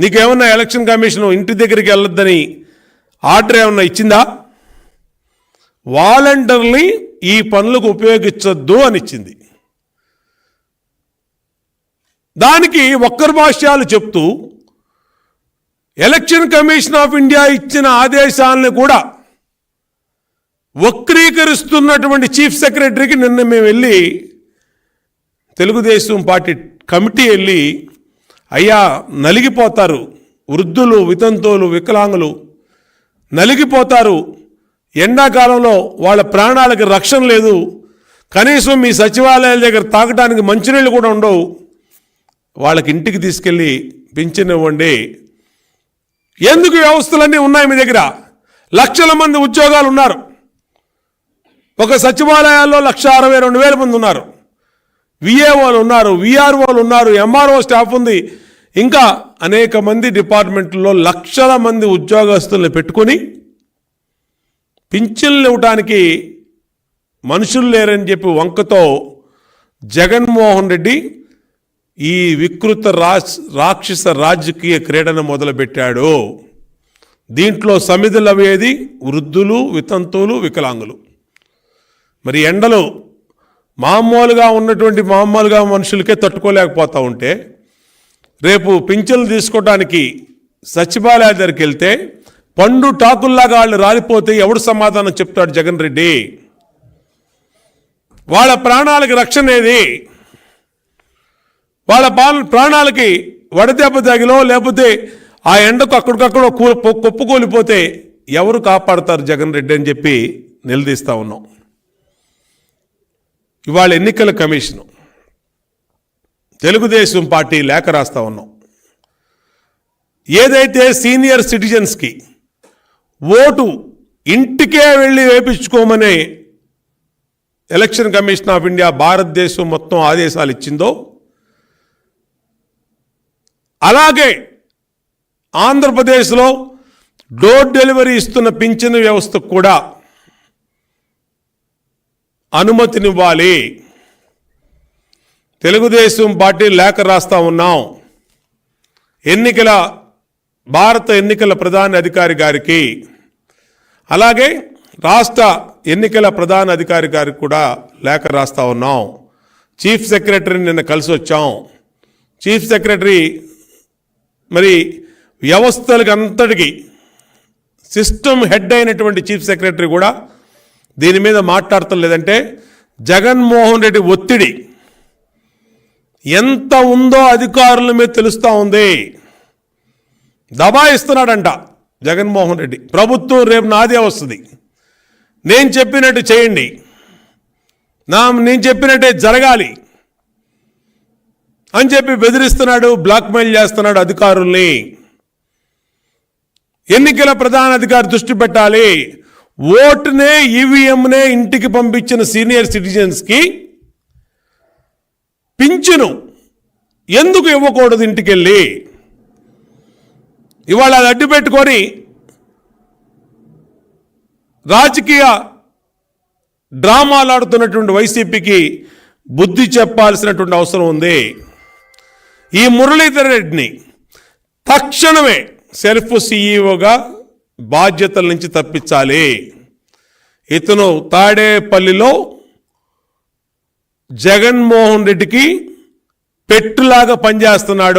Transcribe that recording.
నీకేమన్నా election commission ఇంటి దగ్గరికి వెళ్ళొద్దని ఆర్డర్ ఏమన్నా ఇచ్చిందా? వాలంటీర్ని ఈ పనులకు ఉపయోగించొద్దు అని ఇచ్చింది. దానికి ఒక్కరు భాష్యాలు చెప్తూ ఎలక్షన్ కమిషన్ ఆఫ్ ఇండియా ఇచ్చిన ఆదేశాలను కూడా వక్రీకరిస్తున్నటువంటి చీఫ్ సెక్రటరీకి నిన్న మేము వెళ్ళి తెలుగుదేశం పార్టీ కమిటీ వెళ్ళి అయ్యా నలిగిపోతారు. వృద్ధులు వితంతువులు వికలాంగులు నలిగిపోతారు. ఎండాకాలంలో వాళ్ళ ప్రాణాలకు రక్షణ లేదు. కనీసం మీ సచివాలయాల దగ్గర తాగడానికి మంచినీళ్ళు కూడా ఉండవు. వాళ్ళకి ఇంటికి తీసుకెళ్ళి పింఛన్ ఇవ్వండి. ఎందుకు వ్యవస్థలన్నీ ఉన్నాయి మీ దగ్గర? లక్షల మంది ఉద్యోగాలు ఉన్నారు. ఒక సచివాలయాల్లో లక్ష అరవై రెండు వేల మంది ఉన్నారు. విఏఓలు ఉన్నారు విఆర్ఓలు ఉన్నారు ఎంఆర్ఓ స్టాఫ్ ఉంది. ఇంకా అనేక మంది డిపార్ట్మెంట్లో లక్షల మంది ఉద్యోగస్తుల్ని పెట్టుకొని పింఛన్లు ఇవ్వటానికి మనుషులు లేరని చెప్పి వంకతో జగన్మోహన్ రెడ్డి ఈ వికృత రాజ్ రాక్షస రాజకీయ క్రీడను మొదలుపెట్టాడు. దీంట్లో సమిధులు అవేది వృద్ధులు వితంతువులు వికలాంగులు. మరి ఎండలు మామూలుగా ఉన్నటువంటి మామూలుగా మనుషులకే తట్టుకోలేకపోతూ ఉంటే రేపు పింఛన్లు తీసుకోవడానికి సచివాలయ దగ్గరికి వెళ్తే పండు టాకుల్లాగా వాళ్ళు రాలిపోతే ఎవడు సమాధానం చెప్తాడు జగన్ రెడ్డి? వాళ్ళ ప్రాణాలకి రక్షణ ఏది? వాళ్ళ పాల ప్రాణాలకి వడదెబ్బ తగిలో లేకపోతే ఆ ఎండకు అక్కడికక్కడ కొప్పుకోలిపోతే కుప్పకూలిపోతే ఎవరు కాపాడతారు జగన్ రెడ్డి అని చెప్పి నిలదీస్తా ఉన్నాం. ఇవాళ ఎన్నికల కమిషను. తెలుగుదేశం పార్టీ లేఖ రాస్తా ఉన్నాం. ఏదైతే సీనియర్ సిటిజన్స్కి ఓటు ఇంటికే వెళ్ళి వేపించుకోమనే ఎలక్షన్ కమిషన్ ఆఫ్ ఇండియా భారతదేశం మొత్తం ఆదేశాలు ఇచ్చిందో అలాగే ఆంధ్రప్రదేశ్లో డోర్ డెలివరీ ఇస్తున్న పింఛను వ్యవస్థకు కూడా అనుమతినివ్వాలి. తెలుగుదేశం పార్టీ లేఖ రాస్తా ఉన్నాం. ఎన్నికల భారత ఎన్నికల ప్రధాన అధికారి గారికి అలాగే రాష్ట్ర ఎన్నికల ప్రధాన అధికారి గారికి కూడా లేఖ రాస్తా ఉన్నాం. చీఫ్ సెక్రటరీని నిన్న కలిసి వచ్చాం. చీఫ్ సెక్రటరీ మరి వ్యవస్థలకు అంతటికి సిస్టమ్ హెడ్ అయినటువంటి చీఫ్ సెక్రటరీ కూడా దీని మీద మాట్లాడటం లేదంటే జగన్మోహన్ రెడ్డి ఒత్తిడి. ఎంత ఉందో అధికారుల మీద తెలుస్తూ ఉంది. దబాయిస్తున్నాడంట జగన్మోహన్ రెడ్డి. ప్రభుత్వం రేపు నాదే వస్తుంది. నేను చెప్పినట్టు చేయండి. నా నేను చెప్పినట్టే జరగాలి అని చెప్పి బెదిరిస్తున్నాడు బ్లాక్మెయిల్ చేస్తున్నాడు అధికారుల్ని. ఎన్నికల ప్రధాన అధికారి దృష్టి పెట్టాలి. ఓటునే ఈవీఎంనే ఇంటికి పంపించిన సీనియర్ సిటిజన్స్కి పింఛను ఎందుకు ఇవ్వకూడదు ఇంటికెళ్ళి? ఇవాళ అది అడ్డు పెట్టుకొని రాజకీయ డ్రామాలాడుతున్నటువంటి వైసీపీకి బుద్ధి చెప్పాల్సినటువంటి అవసరం ఉంది. ఈ మురళీధర్ రెడ్డిని తక్షణమే సెల్ఫ్ సీఈఓగా బాధ్యతల నుంచి తప్పించాలి. ఇతను తాడేపల్లిలో జగన్మోహన్ రెడ్డికి పెట్టులాగా పనిచేస్తున్నాడు.